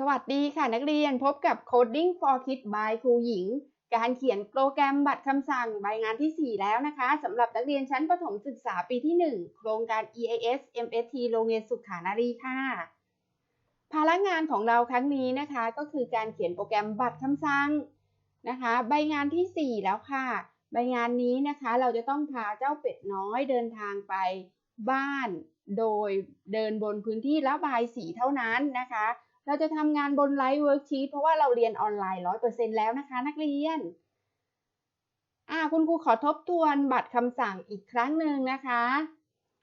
สวัสดีค่ะนักเรียนพบกับ Coding for Kids by ครูหญิง การเขียนโปรแกรมบัตรคำสั่งใบงานที่ 4 แล้วนะคะสำหรับนักเรียนชั้นประถมศึกษาปีที่ 1 โครงการ EIS MST โรงเรียนสุขานารีค่ะ ภาระงานของเราครั้งนี้นะคะก็คือการเขียนโปรแกรมบัตรคำสั่งนะคะ ใบงานที่ 4 แล้วค่ะ ใบงานนี้นะคะเราจะต้องพาเจ้าเป็ดน้อยเดินทางไปบ้าน โดยเดินบนพื้นที่ระบายสีเท่านั้นนะคะ เราจะทำงานบนไลฟ์เวิร์กชีตเพราะว่าเราเรียนออนไลน์100%แล้วนะคะ นักเรียน อ่าคุณครูขอทบทวนบัตรคำสั่งอีกครั้งหนึ่งนะคะ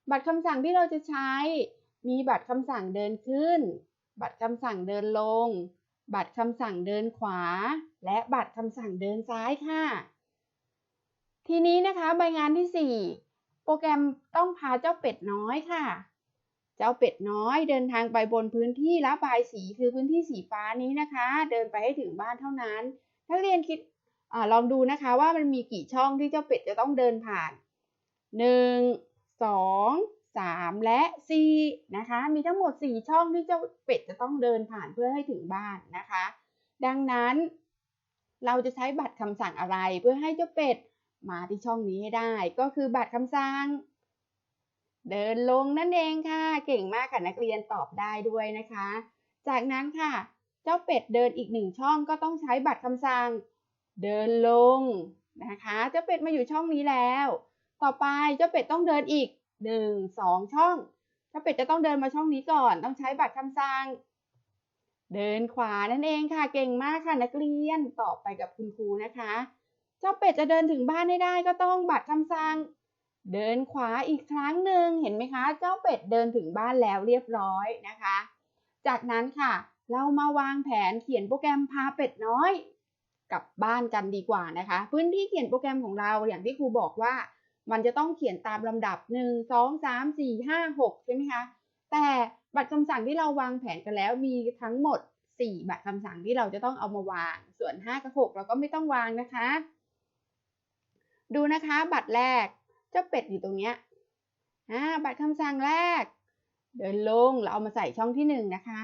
บัตรคำสั่งที่เราจะใช้ มีบัตรคำสั่งเดินขึ้น บัตรคำสั่งเดินลง บัตรคำสั่งเดินขวา และบัตรคำสั่งเดินซ้ายค่ะ ทีนี้นะคะใบงานที่ 4 โปรแกรมต้องพาเจ้าเป็ดน้อยค่ะ เจ้าเป็ดน้อยเดินทางไปบนพื้นที่ระบายสีคือพื้นที่สีฟ้านี้นะคะ เดินไปให้ถึงบ้านเท่านั้น นักเรียนคิดอลองดูนะคะว่ามันมีกี่ช่องที่เจ้าเป็ดจะต้องเดินผ่าน 1 2 3 และ 4 นะคะ มีทั้งหมด 4 ช่องที่เจ้าเป็ดจะต้องเดินผ่านเพื่อให้ถึงบ้านนะคะ ดังนั้นเราจะใช้บัตรคำสั่งอะไรเพื่อให้เจ้าเป็ดมาที่ช่องนี้ให้ได้ ก็คือบัตรคำสั่ง เดินลงนั่นเองค่ะ เก่งมากค่ะนักเรียนตอบได้ด้วยนะคะ จากนั้นค่ะ เจ้าเป็ดเดินอีกหนึ่งช่องก็ต้องใช้บัตรคำสั่ง เดินลงนะคะ เจ้าเป็ดมาอยู่ช่องนี้แล้ว ต่อไปเจ้าเป็ดต้องเดินอีกหนึ่งสองช่อง เจ้าเป็ดจะต้องเดินมาช่องนี้ก่อน ต้องใช้บัตรคำสั่ง เดินขวานั่นเองค่ะ เก่งมากค่ะนักเรียนต่อไปกับคุณครูนะคะ เจ้าเป็ดจะเดินถึงบ้านให้ได้ก็ต้องบัตรคำสั่ง เดินขวาอีกครั้งหนึ่งเห็นไหมคะ เจ้าเป็ดเดินถึงบ้านแล้วเรียบร้อยนะคะ จากนั้นค่ะ เรามาวางแผนเขียนโปรแกรมพาเป็ดน้อยกลับบ้านกันดีกว่านะคะ พื้นที่เขียนโปรแกรมของเราอย่างที่ครูบอกว่า มันจะต้องเขียนตามลำดับ 1 2 3 4 5 6 ใช่ไหมคะแต่บัตรคำสั่งที่เราวางแผนกันแล้วมีทั้งหมด 4 บัตรคำสั่งที่เราจะต้องเอามาวาง ส่วน 5 กับ 6 เราก็ไม่ต้องวางนะคะ ดูนะคะบัตรแรก จ้าเป็ดอยู่ตรงเนี้ยอ่าบัตรคำสั่งแรก เดินลงเราเอามาใส่ช่องที่หนึ่งนะคะ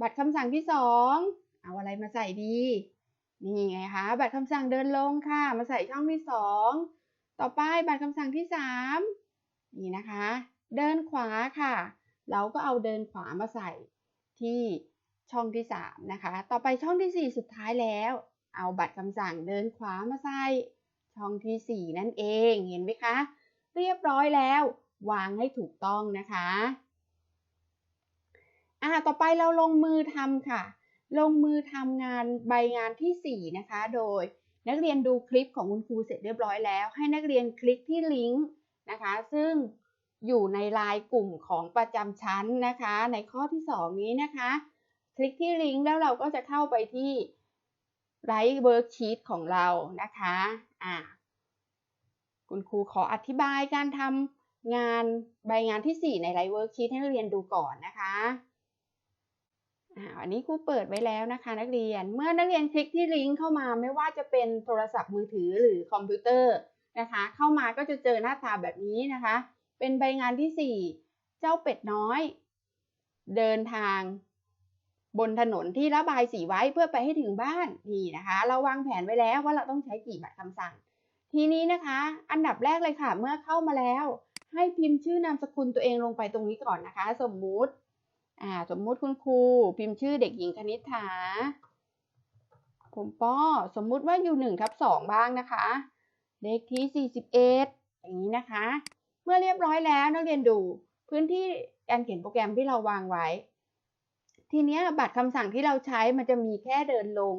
บัตรคำสั่งที่สองเอาอะไรมาใส่ดี นี่ไงคะ บัตรคำสั่งเดินลงค่ะ มาใส่ช่องที่สองต่อไปบัตรคำสั่งที่สามนี่นะคะ เดินขวาค่ะ เราก็เอาเดินขวามาใส่ที่ช่องที่สามนะคะ ต่อไปช่องที่สี่สุดท้ายแล้ว เอาบัตรคำสั่งเดินขวามาใส่ ช่องที่ 4 นั่นเองเห็นไหมคะ เรียบร้อยแล้ว วางให้ถูกต้องนะคะอ่าต่อไปเราลงมือทำค่ะ ลงมือทำงานใบงานที่ 4 นะคะ โดยนักเรียนดูคลิปของคุณครูเสร็จเรียบร้อยแล้ว ให้นักเรียนคลิกที่ลิงก์นะคะ ซึ่งอยู่ในไลน์กลุ่มของประจำชั้นนะคะ ในข้อที่ 2 นี้นะคะ คลิกที่ลิงก์แล้วเราก็จะเข้าไปที่ไรท์เวิร์กชีตของเรานะคะ อ่าคุณครูขออธิบายการทำงานใบงานที่ 4 ในไรท์เวิร์กชีตให้นักเรียนดูก่อนนะคะอ่าอันนี้ครูเปิดไว้แล้วนะคะนักเรียน เมื่อนักเรียนคลิกที่ลิงก์เข้ามาไม่ว่าจะเป็นโทรศัพท์มือถือหรือคอมพิวเตอร์นะคะ เข้ามาก็จะเจอหน้าตาแบบนี้นะคะ เป็นใบงานที่ 4 เจ้าเป็ดน้อย เดินทาง บนถนนที่ระบายสีไว้เพื่อไปให้ถึงบ้านนี่นะคะ เราวางแผนไว้แล้วว่าเราต้องใช้กี่บัตรคำสั่ง ทีนี้นะคะ อันดับแรกเลยค่ะ เมื่อเข้ามาแล้ว ให้พิมพ์ชื่อนามสกุลตัวเองลงไปตรงนี้ก่อนนะคะ สมมุติอ่าสมมุติคุณครู พิมพ์ชื่อเด็กหญิงคณิษฐาผมป้อสมมุติว่าอยู่หนึ่งทับสองบ้างนะคะ เลขที่สี่สิบเอ็ดอย่างนี้นะคะ เมื่อเรียบร้อยแล้วนักเรียนดูพื้นที่การเขียนโปรแกรมที่เราวางไว้ ทีนี้บัตรคำสั่งที่เราใช้มันจะมีแค่เดินลง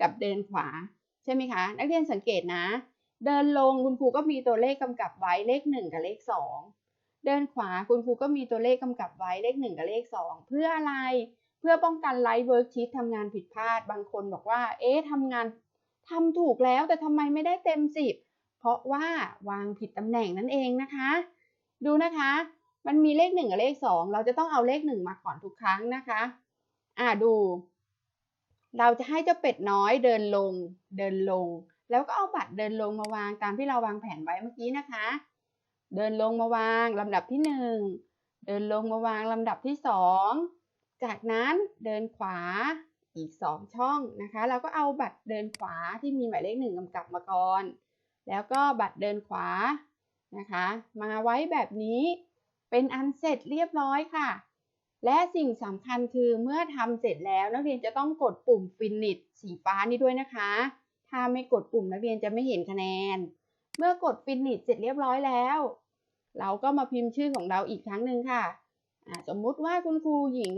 กับเดินขวา ใช่ไหมคะ นักเรียนสังเกตนะ เดินลงคุณครูก็มีตัวเลขกำกับไว้เลข 1 กับเลข 2 เดินขวาคุณครูก็มีตัวเลขกำกับไว้เลข 1 กับเลข 2 เพื่ออะไรเพื่อป้องกันไลฟ์เวิร์กชีตทำงานผิดพลาด บางคนบอกว่า เอ๊ะทำงานทำถูกแล้วแต่ทำไมไม่ได้เต็ม 10 เพราะว่าวางผิดตำแหน่งนั่นเองนะคะ ดูนะคะ มันมีเลข 1 กับเลข 2 เราจะต้องเอาเลข 1 มาก่อนทุกครั้งนะคะ อ่าดู เราจะให้เจ้าเป็ดน้อยเดินลง เดินลง แล้วก็เอาบัตรเดินลงมาวางตามที่เราวางแผนไว้เมื่อกี้นะคะ เดินลงมาวางลำดับที่หนึ่งเดินลงมาวางลำดับที่สองจากนั้นเดินขวาอีก 2 ช่องนะคะเราก็เอาบัตรเดินขวาที่มีหมายเลขหนึ่งกำกับมาก่อน แล้วก็บัตรเดินขวานะคะ มาไว้แบบนี้เป็นอันเสร็จเรียบร้อยค่ะ และสิ่งสำคัญคือเมื่อทำเสร็จแล้วนักเรียนจะต้องกดปุ่ม Finish สีฟ้านี้ด้วยนะคะ ถ้าไม่กดปุ่มนักเรียนจะไม่เห็นคะแนน เมื่อกด Finish เสร็จเรียบร้อยแล้ว เราก็มาพิมพ์ชื่อของเราอีกครั้งหนึ่งค่ะ สมมุติว่าคุณครูหญิง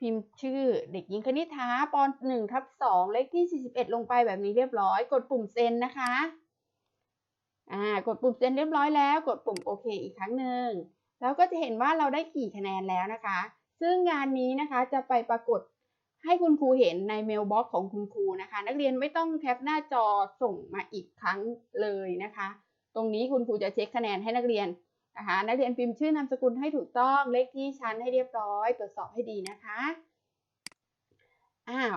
พิมพ์ชื่อเด็กหญิงคณิ t าป .1 ทับ2เลขที่ 41 ลงไปแบบนี้เรียบร้อย กดปุ่มเซ็นนะคะ อ่า กดปุ่มเซ็นเรียบร้อยแล้ว กดปุ่มโอเคอีกครั้งหนึ่ง แล้วก็จะเห็นว่าเราได้กี่คะแนนแล้วนะคะ ซึ่งงานนี้นะคะจะไปปรากฏให้คุณครูเห็นในเมลบ็อกของคุณครูนะคะ นักเรียนไม่ต้องแคปหน้าจอส่งมาอีกครั้งเลยนะคะ ตรงนี้คุณครูจะเช็คคะแนนให้นักเรียนนะคะนักเรียนพิมพ์ชื่อนามสกุลให้ถูกต้องเลขที่ชั้นให้เรียบร้อย ตรวจสอบให้ดีนะคะอ้าว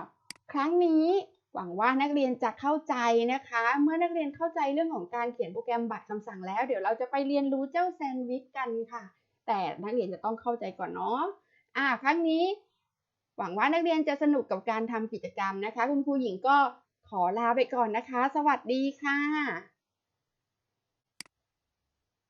ครั้งนี้ หวังว่านักเรียนจะเข้าใจนะคะ เมื่อนักเรียนเข้าใจเรื่องของการเขียนโปรแกรมบัตรคำสั่งแล้ว เดี๋ยวเราจะไปเรียนรู้เจ้าแซนด์วิชกันค่ะ แต่นักเรียนจะต้องเข้าใจก่อนเนาะอ่าครั้งนี้ หวังว่านักเรียนจะสนุกกับการทำกิจกรรมนะคะ คุณครูหญิงก็ขอลาไปก่อนนะคะ สวัสดีค่ะ